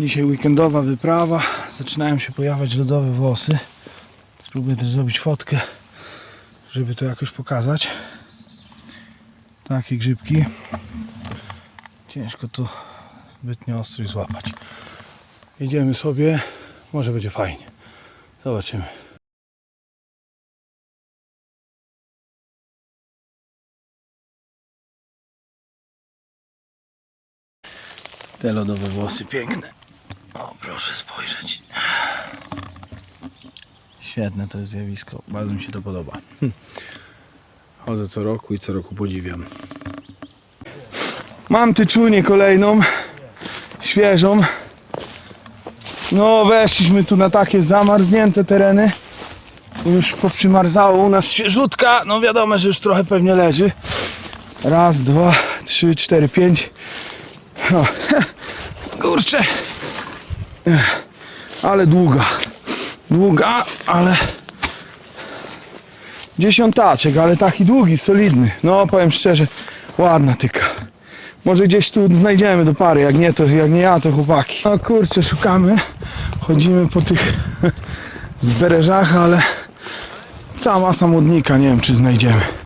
Dzisiaj weekendowa wyprawa. Zaczynają się pojawiać lodowe włosy. Spróbuję też zrobić fotkę, żeby to jakoś pokazać. Takie grzybki. Ciężko to zbytnio ostry złapać. Idziemy sobie. Może będzie fajnie. Zobaczymy. Te lodowe włosy piękne. O, proszę spojrzeć. Świetne to jest zjawisko. Bardzo mi się to podoba. Hm. Chodzę co roku i co roku podziwiam. Mam tyczunię kolejną. Świeżą. No, weszliśmy tu na takie zamarznięte tereny. Już poprzymarzało u nas świeżutka. No wiadomo, że już trochę pewnie leży. Raz, dwa, trzy, cztery, pięć. O, kurczę. Ech, Ale długa. Długa, ale dziesiątaczek, ale taki długi, solidny. No powiem szczerze, ładna tyka. Może gdzieś tu znajdziemy do pary, jak nie to, jak nie ja, to chłopaki. No kurczę, szukamy. Chodzimy po tych zbereżach, ale cała masa modnika, nie wiem czy znajdziemy.